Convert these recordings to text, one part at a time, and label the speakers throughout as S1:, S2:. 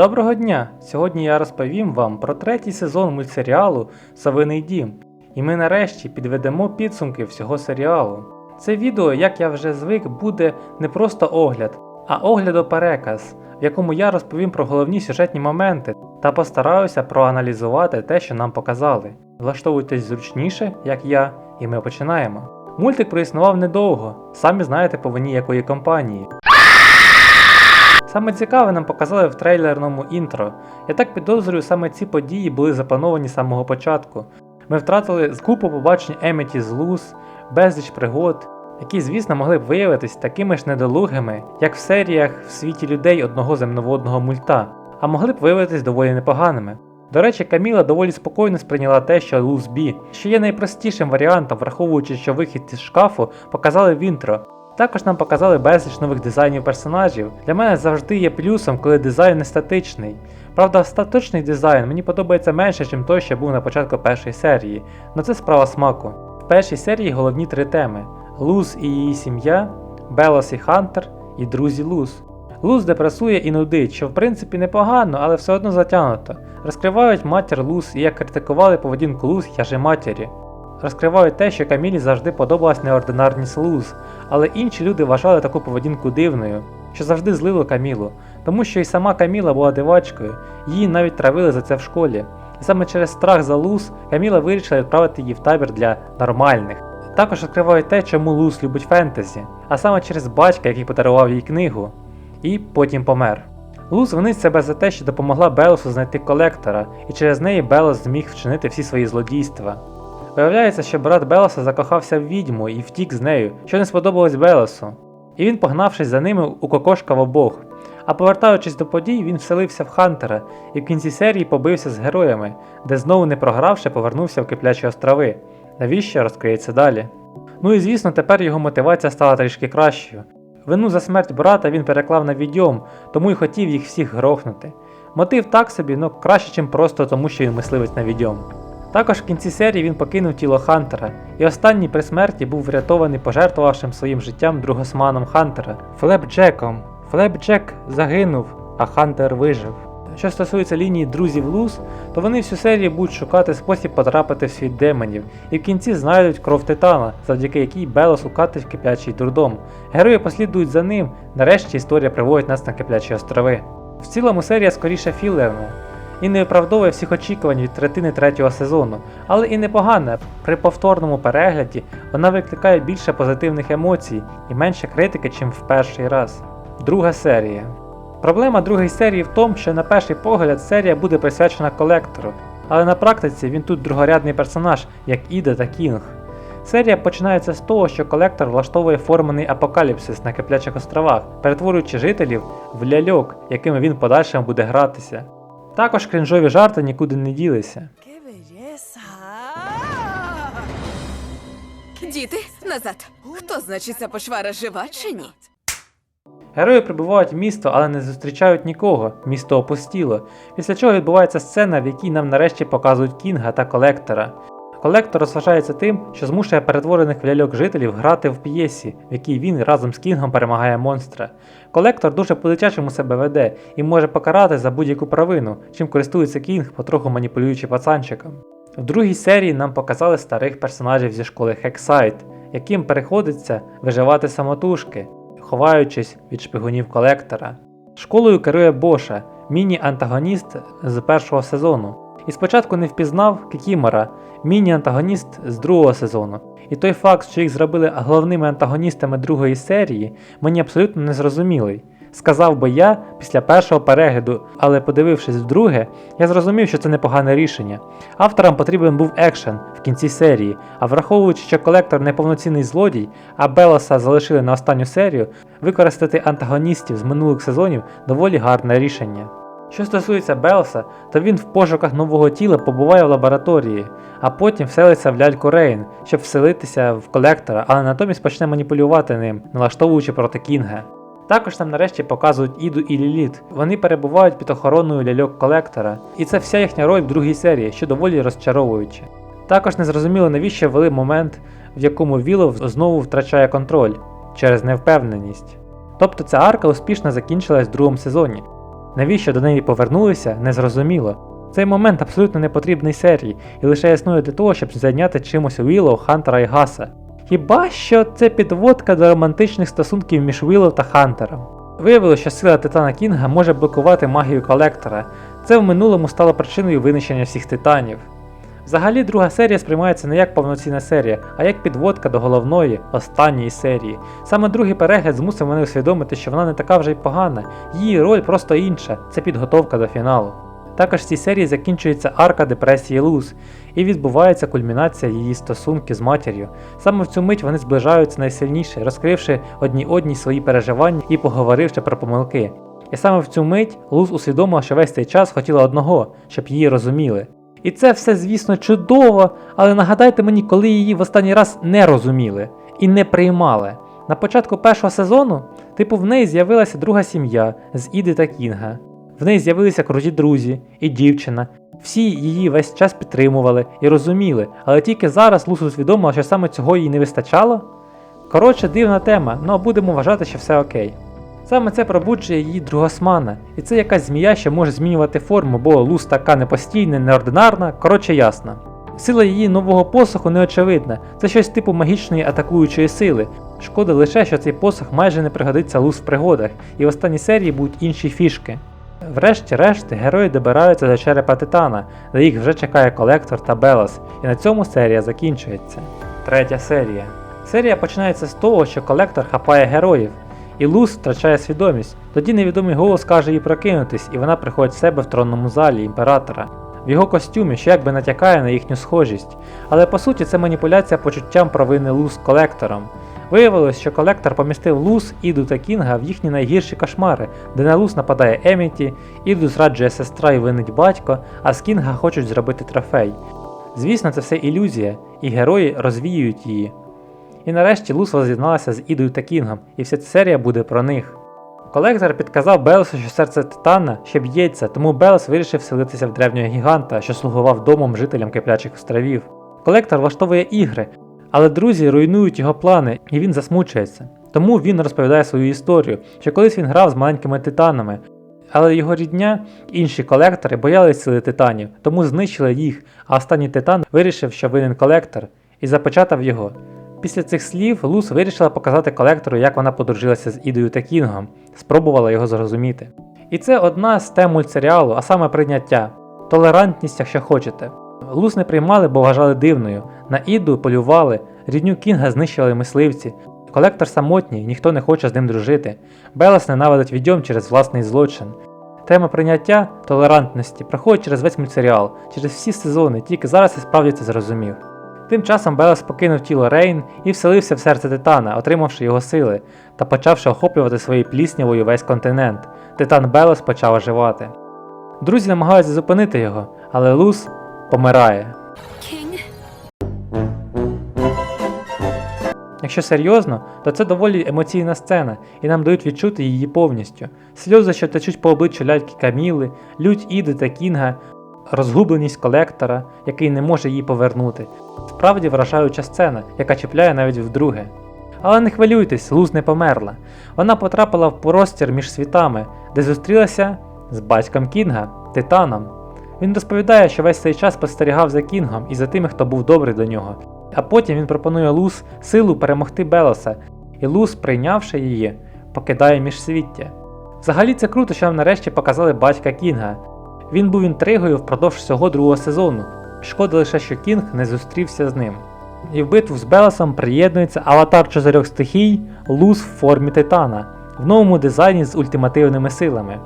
S1: Доброго дня! Сьогодні я розповім вам про третій сезон мультсеріалу Совиний дім. І ми нарешті підведемо підсумки всього серіалу. Це відео, як я вже звик, буде не просто огляд, а оглядопереказ, в якому я розповім про головні сюжетні моменти та постараюся проаналізувати те, що нам показали. Влаштовуйтесь зручніше, як я, і ми починаємо. Мультик проіснував недовго, самі знаєте по вині якої компанії. Саме цікаве нам показали в трейлерному інтро. Я так підозрюю, саме ці події були заплановані з самого початку. Ми втратили купу побачень Еміті з Луз, безліч пригод, які, звісно, могли б виявитись такими ж недолугими, як в серіях в світі людей одного земноводного мульта, а могли б виявитись доволі непоганими. До речі, Каміла доволі спокійно сприйняла те, що Луз Бі, що є найпростішим варіантом, враховуючи, що вихід із шкафу показали в інтро. Також нам показали безліч нових дизайнів персонажів. Для мене завжди є плюсом, коли дизайн не статичний. Правда, статичний дизайн мені подобається менше, ніж той, що був на початку першої серії, але це справа смаку. В першій серії головні три теми: Луз і її сім'я, Белос і Хантер і друзі Луз. Луз депресує і нудить, що в принципі непогано, але все одно затягнуто. Розкривають матір Луз і як критикували поведінку Луз яже матері. Розкривають те, що Камілі завжди подобалась неординарність Луз, але інші люди вважали таку поведінку дивною, що завжди злило Камілу, тому що і сама Каміла була дивачкою, її навіть травили за це в школі. І саме через страх за Луз Каміла вирішила відправити її в табір для нормальних. Також розкривають те, чому Луз любить фентезі, а саме через батька, який подарував їй книгу, і потім помер. Луз винить себе за те, що допомогла Белосу знайти колектора, і через неї Белос зміг вчинити всі свої злодійства. Виявляється, що брат Белоса закохався в відьму і втік з нею, що не сподобалось Белосу. І він, погнавшись за ними, укокошкав обох. А повертаючись до подій, він вселився в Хантера і в кінці серії побився з героями, де знову не програвши, повернувся в киплячі острови. Навіщо розкриється далі? Ну і звісно, тепер його мотивація стала трішки кращою. Вину за смерть брата він переклав на відьом, тому й хотів їх всіх грохнути. Мотив так собі, ну краще, чим просто тому, що він мисливець на відьом. Також в кінці серії він покинув тіло Хантера, і останній при смерті був врятований пожертвувавшим своїм життям другосманом Хантера Флепджеком. Флепджек загинув, а Хантер вижив. Що стосується лінії друзів Луз, то вони всю серію будуть шукати спосіб потрапити в світ демонів, і в кінці знайдуть кров титана, завдяки якій Белос укатить в киплячий дурдом. Герої послідують за ним, нарешті історія приводить нас на киплячі острови. В цілому серія скоріше філерна, і не виправдовує всіх очікувань від третини третього сезону, але і непогана. При повторному перегляді вона викликає більше позитивних емоцій і менше критики, чим в перший раз. Друга серія. Проблема другої серії в тому, що на перший погляд серія буде присвячена колектору, але на практиці він тут другорядний персонаж, як Іда та Кінг. Серія починається з того, що колектор влаштовує формений апокаліпсис на киплячих островах, перетворюючи жителів в ляльок, якими він в подальшому буде гратися. Також крінжові жарти нікуди не ділися.
S2: Діти, назад. Хто значить ця почвара жива чи ні?
S1: Герої прибувають в місто, але не зустрічають нікого, місто опустіло, після чого відбувається сцена, в якій нам нарешті показують Кінга та колектора. Колектор розважається тим, що змушує перетворених в ляльок жителів грати в п'єсі, в якій він разом з Кінгом перемагає монстра. Колектор дуже по-дитячому себе веде і може покарати за будь-яку провину, чим користується Кінг, потроху маніпулюючи пацанчиком. В другій серії нам показали старих персонажів зі школи Хексайт, яким переходиться виживати самотужки, ховаючись від шпигунів колектора. Школою керує Боша, міні-антагоніст з першого сезону. І спочатку не впізнав Кікімора, міні-антагоніст з другого сезону. І той факт, що їх зробили головними антагоністами другої серії, мені абсолютно не зрозумілий. Сказав би я після першого перегляду, але подивившись вдруге, я зрозумів, що це непогане рішення. Авторам потрібен був екшен в кінці серії, а враховуючи, що колектор неповноцінний злодій, а Белоса залишили на останню серію, використати антагоністів з минулих сезонів доволі гарне рішення. Що стосується Белса, то він в пошуках нового тіла побуває в лабораторії, а потім вселиться в ляльку Рейн, щоб вселитися в колектора, але натомість почне маніпулювати ним, налаштовуючи проти Кінга. Також нам нарешті показують Іду і Ліліт. Вони перебувають під охороною ляльок колектора, і це вся їхня роль в другій серії, що доволі розчаровуюче. Також незрозуміло навіщо ввели момент, в якому Вілов знову втрачає контроль через невпевненість. Тобто ця арка успішно закінчилась в другому сезоні. Навіщо до неї повернулися, незрозуміло. Цей момент абсолютно не потрібний серії і лише існує для того, щоб зайняти чимось Уіллоу, Хантера і Гаса. Хіба що це підводка до романтичних стосунків між Уіллоу та Хантером. Виявилося, що сила Титана Кінга може блокувати магію колектора. Це в минулому стало причиною винищення всіх титанів. Взагалі, друга серія сприймається не як повноцінна серія, а як підводка до головної, останньої серії. Саме другий перегляд змусив мене усвідомити, що вона не така вже й погана, її роль просто інша це підготовка до фіналу. Також в цій серії закінчується арка депресії Луз, і відбувається кульмінація її стосунків з матір'ю. Саме в цю мить вони зближаються найсильніше, розкривши одній одній свої переживання і поговоривши про помилки. І саме в цю мить Луз усвідомила, що весь цей час хотіла одного, щоб її розуміли. І це все, звісно, чудово, але нагадайте мені, коли її в останній раз не розуміли і не приймали. На початку першого сезону, типу, в неї з'явилася друга сім'я з Іди та Кінга. В неї з'явилися круті друзі і дівчина. Всі її весь час підтримували і розуміли, але тільки зараз Лус усвідомила, що саме цього їй не вистачало. Коротше, дивна тема, але будемо вважати, що все окей. Саме це пробуджує її другосмана, і це якась змія, що може змінювати форму, бо лус така непостійна, неординарна, коротше ясно. Сила її нового посоху неочевидна, це щось типу магічної атакуючої сили. Шкода лише, що цей посох майже не пригодиться лус в пригодах, і в останній серії будуть інші фішки. Врешті-решт, герої добираються до черепа Титана, де їх вже чекає колектор та Белос, і на цьому серія закінчується. Третя серія. Серія починається з того, що колектор хапає героїв, і Лус втрачає свідомість. Тоді невідомий голос каже їй прокинутись, і вона приходить в себе в тронному залі імператора. В його костюмі, що якби натякає на їхню схожість. Але по суті це маніпуляція почуттям провини Лус колектором. Виявилось, що колектор помістив Лус, Іду та Кінга в їхні найгірші кошмари, де на Лус нападає Еміті, Іду зраджує сестра і винить батько, а з Кінга хочуть зробити трофей. Звісно, це все ілюзія, і герої розвіюють її. І нарешті Лус воз'єдналася з Ідою та Кінгом, і вся ця серія буде про них. Колектор підказав Белосу, що серце Титана ще б'ється, тому Белос вирішив вселитися в древнього гіганта, що слугував домом жителям Киплячих островів. Колектор влаштовує ігри, але друзі руйнують його плани, і він засмучується. Тому він розповідає свою історію, що колись він грав з маленькими титанами, але його рідня, інші колектори боялись сили титанів, тому знищили їх, а останній титан вирішив, що винен колектор, і запечатав його. Після цих слів Лус вирішила показати колектору, як вона подружилася з Ідою та Кінгом, спробувала його зрозуміти. І це одна з тем мультсеріалу, а саме прийняття, толерантність, якщо хочете. Лус не приймали, бо вважали дивною. На Іду полювали, рідню Кінга знищили мисливці. Колектор самотній, ніхто не хоче з ним дружити. Белас ненавидить відьом через власний злочин. Тема прийняття толерантності проходить через весь мультсеріал, через всі сезони, тільки зараз я справді це зрозумів. Тим часом Белес покинув тіло Рейн і вселився в серце Титана, отримавши його сили, та почавши охоплювати своєю пліснявою весь континент. Титан Белес почав оживати. Друзі намагаються зупинити його, але Лус помирає. Якщо серйозно, то це доволі емоційна сцена, і нам дають відчути її повністю. Сльози, що течуть по обличчю ляльки Каміли, лють Іди та Кінга, розгубленість колектора, який не може її повернути. Справді вражаюча сцена, яка чіпляє навіть вдруге. Але не хвилюйтесь, Луз не померла. Вона потрапила в простір між світами, де зустрілася з батьком Кінга, Титаном. Він розповідає, що весь цей час спостерігав за Кінгом і за тими, хто був добрий до нього. А потім він пропонує Луз силу перемогти Белоса, і Луз, прийнявши її, покидає міжсвіття. Взагалі це круто, що нам нарешті показали батька Кінга. Він був інтригою впродовж всього другого сезону. Шкода лише, що Кінг не зустрівся з ним. І в битву з Белосом приєднується аватар чотирьох стихій Луз в формі Титана в новому дизайні з ультимативними силами.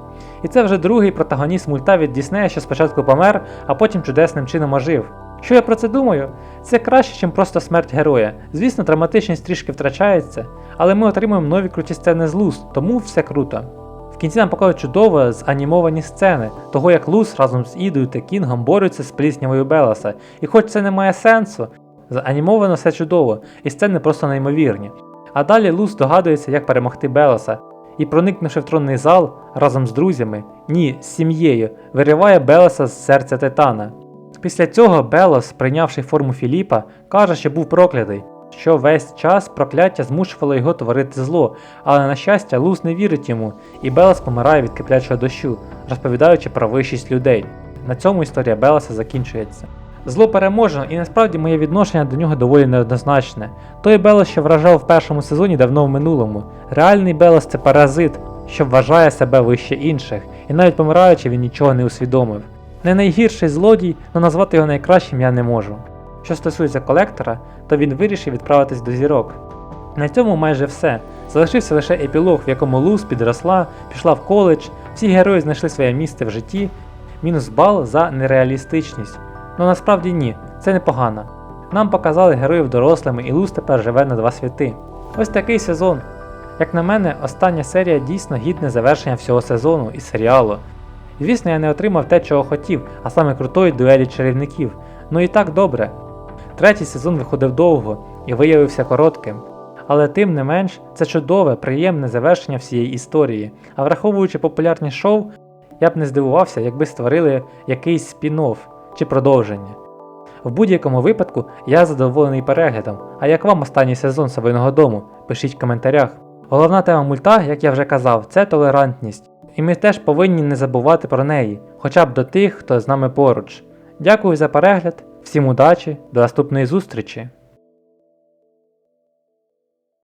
S1: І це вже другий протагоніст мульта від Діснея, що спочатку помер, а потім чудесним чином ожив. Що я про це думаю? Це краще, ніж просто смерть героя. Звісно, драматичність трішки втрачається, але ми отримуємо нові круті сцени з Луз, тому все круто. В кінці нам покажуть чудово занімовані сцени, того як Луз разом з Ідою та Кінгом борються з пліснявою Белоса. І хоч це не має сенсу, занімовано все чудово, і сцени просто неймовірні. А далі Луз здогадується, як перемогти Белоса, і, проникнувши в тронний зал разом з друзями, ні, з сім'єю, вириває Белоса з серця Титана. Після цього Белос, прийнявши форму Філіпа, каже, що був проклятий, що весь час прокляття змушувало його творити зло, але на щастя Луз не вірить йому, і Белас помирає від киплячого дощу, розповідаючи про вищість людей. На цьому історія Беласа закінчується. Зло переможено, і насправді моє відношення до нього доволі неоднозначне. Той Белас, що вражав в першому сезоні, давно в минулому. Реальний Белас це паразит, що вважає себе вище інших, і навіть помираючи, він нічого не усвідомив. Не найгірший злодій, але назвати його найкращим я не можу. Що стосується колектора, то він вирішив відправитись до зірок. На цьому майже все. Залишився лише епілог, в якому Луз підросла, пішла в коледж, всі герої знайшли своє місце в житті, мінус бал за нереалістичність. Ну насправді ні, це непогано. Нам показали героїв дорослими, і Луз тепер живе на два світи. Ось такий сезон. Як на мене, остання серія дійсно гідне завершення всього сезону і серіалу. Звісно, я не отримав те, чого хотів, а саме крутої дуелі чарівників. Ну і так добре. Третій сезон виходив довго і виявився коротким. Але тим не менш, це чудове, приємне завершення всієї історії. А враховуючи популярність шоу, я б не здивувався, якби створили якийсь спін-офф чи продовження. В будь-якому випадку я задоволений переглядом. А як вам останній сезон Совиного дому? Пишіть в коментарях. Головна тема мульта, як я вже казав, це толерантність. І ми теж повинні не забувати про неї, хоча б до тих, хто з нами поруч. Дякую за перегляд, всім удачі, до наступної зустрічі!